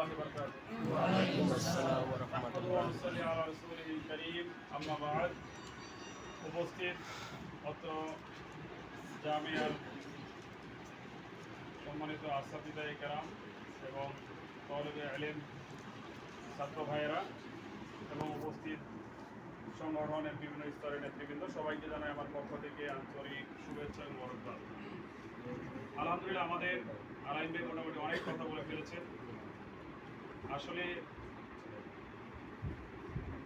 الله وبركاته ওয়ালাইকুম আসসালাম ওয়া نحمد রাহমাতুল্লাহ ونصلي على رسوله الكريم أما بعد উপস্থিত অত্র জামিয়ার সম্মানিত আসাদিদা কেরাম এবং তলবে আলেম ছাত্র ভাইয়েরা এবং উপস্থিত সংগঠনের বিভিন্ন স্তরের নেতৃবৃন্দ সবাইকে জানাই আমার পক্ষ থেকে আন্তরিক শুভেচ্ছা এবং বরকবাদ আলহামদুলিল্লাহ আমাদের আলাইন ভাই মোটামুটি অনেক কথা বলে ফেলেছে আসলে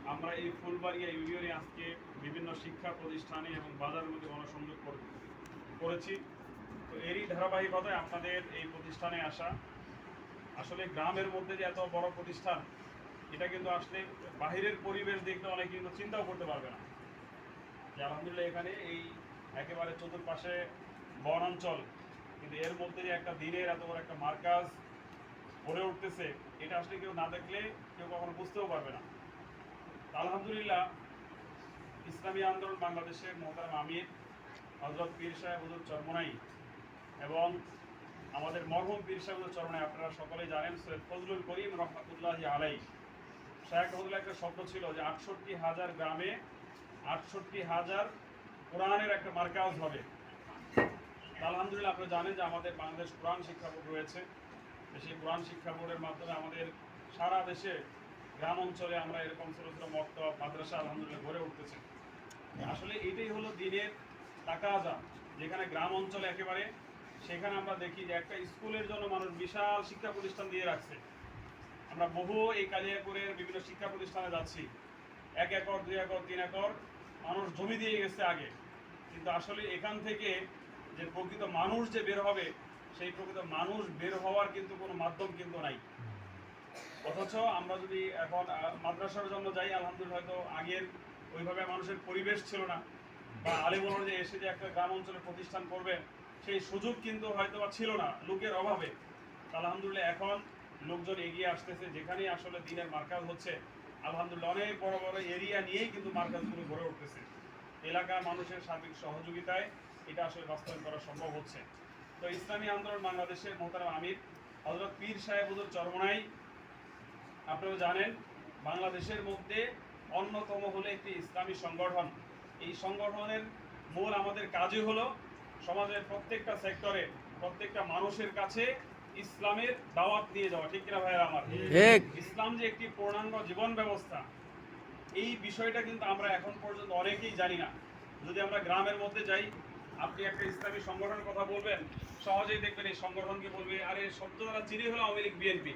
আমরা এই ফুলবাড়িয়া ইউনিয়নে আজকে বিভিন্ন শিক্ষা প্রতিষ্ঠানে এবং মধ্যে গণসংযোগ করে- করেছি। তো এরই ধারাবাহিকতায় আপনাদের এই প্রতিষ্ঠানে আসা। আসলে গ্রামের মধ্যে যে এত বড় প্রতিষ্ঠান, এটা কিন্তু আসলে বাহিরের পরিবেশ দেখলে অনেকে কিন্তু চিন্তাও করতে পারবে না। যে আলহামদুলিল্লাহ এখানে এই একেবারে চতুর্পাশে বনাঞ্চল, কিন্তু এর মধ্যে যে একটা দিনের এত বড় একটা মার্কাজ গড়ে উঠতেছে, এটা আসলে কেউ না দেখলে কেউ কখনো বুঝতেও পারবে না। আলহামদুলিল্লাহ, ইসলামী আন্দোলন বাংলাদেশের মোহতারাম আমির হজরত পীর সাহেব হুজুর চরমনাই এবং আমাদের মরহুম পীর সাহেব হুজুর চরমনাই, আপনারা সকলেই জানেন, সৈয়দ ফজলুল করিম রহমতুল্লাহ আলাই শাহেখ রহমতুল্লাহ একটা শব্দ ছিল যে আটষট্টি হাজার গ্রামে আটষট্টি হাজার কোরআনের একটা মার্কাজ হবে। আলহামদুলিল্লাহ, আপনারা জানেন যে আমাদের বাংলাদেশ কোরআন শিক্ষা বোর্ড রয়েছে। সেই কোরআন শিক্ষা বোর্ডের মাধ্যমে আমাদের সারা দেশে গ্রাম অঞ্চলে আমরা এরকম ছোটো ছোটো মক্ত মাদ্রাসা, আলহামদুলিল্লাহ গড়ে উঠতেছে। আসলে এটাই হলো দিনের তাকাজা যেখানে গ্রাম অঞ্চলে একেবারে সেখানে আমরা দেখি যে একটা স্কুলের জন্য মানুষ বিশাল শিক্ষা প্রতিষ্ঠান দিয়ে রাখছে। আমরা বহু এই কালিয়াপুরের বিভিন্ন শিক্ষা প্রতিষ্ঠানে যাচ্ছি। এক একর, দুই একর, তিন একর মানুষ জমি দিয়ে গেছে আগে। কিন্তু আসলে এখান থেকে যে প্রকৃত মানুষ যে বের হবে সেই প্রকৃত মানুষ বের হওয়ার কিন্তু কোনো মাধ্যম কিন্তু নাই। অথচ আমরা যদি এখন মাদ্রাসার জন্য যাই, আলহামদুলিল্লাহ হয়তো আগের ওইভাবে মানুষের পরিবেশ ছিল না। বা আলিমোহর যে এসে যে একটা গ্রাম অঞ্চলে প্রতিষ্ঠান করবে, সেই সুযোগ কিন্তু হয়তো বা ছিল না, লোকের অভাবে। আলহামদুলিল্লাহ এখন লোকজন এগিয়ে আসতেছে, যেখানেই আসলে দিনের মার্কাজ হচ্ছে, আলহামদুলিল্লাহ অনেক বড় বড় এরিয়া নিয়েই কিন্তু মার্কাজগুলো গড়ে উঠতেছে। এলাকার মানুষের সার্বিক সহযোগিতায় এটা আসলে বাস্তবায়ন করা সম্ভব হচ্ছে। তো ইসলামী আন্দোলন বাংলাদেশের মোহতারাম আমির হজরত পীর সাহেব হুজুর চরমনাই। আপনারা জানেন বাংলাদেশের মধ্যে অন্যতম হলো একটি ইসলামী সংগঠন। এই সংগঠনের মূল আমাদের কাজই হলো সমাজের প্রত্যেকটা সেক্টরে প্রত্যেকটা মানুষের কাছে ইসলামের দাওয়াত নিয়ে যাওয়া। ঠিক কিনা ভাইয়ের আমার? ইসলাম যে একটি পূর্ণাঙ্গ জীবন ব্যবস্থা এই বিষয়টা কিন্তু আমরা এখন পর্যন্ত অনেকেই জানি না। যদি আমরা গ্রামের মধ্যে যাই আপনি একটা ইসলামী সংগঠনের কথা বলবেন, সহজেই দেখবেন এই সংগঠনকে বলবে। আরে শব্দ দ্বারা চিনি হলো আওয়ামী লীগ, বিএনপি।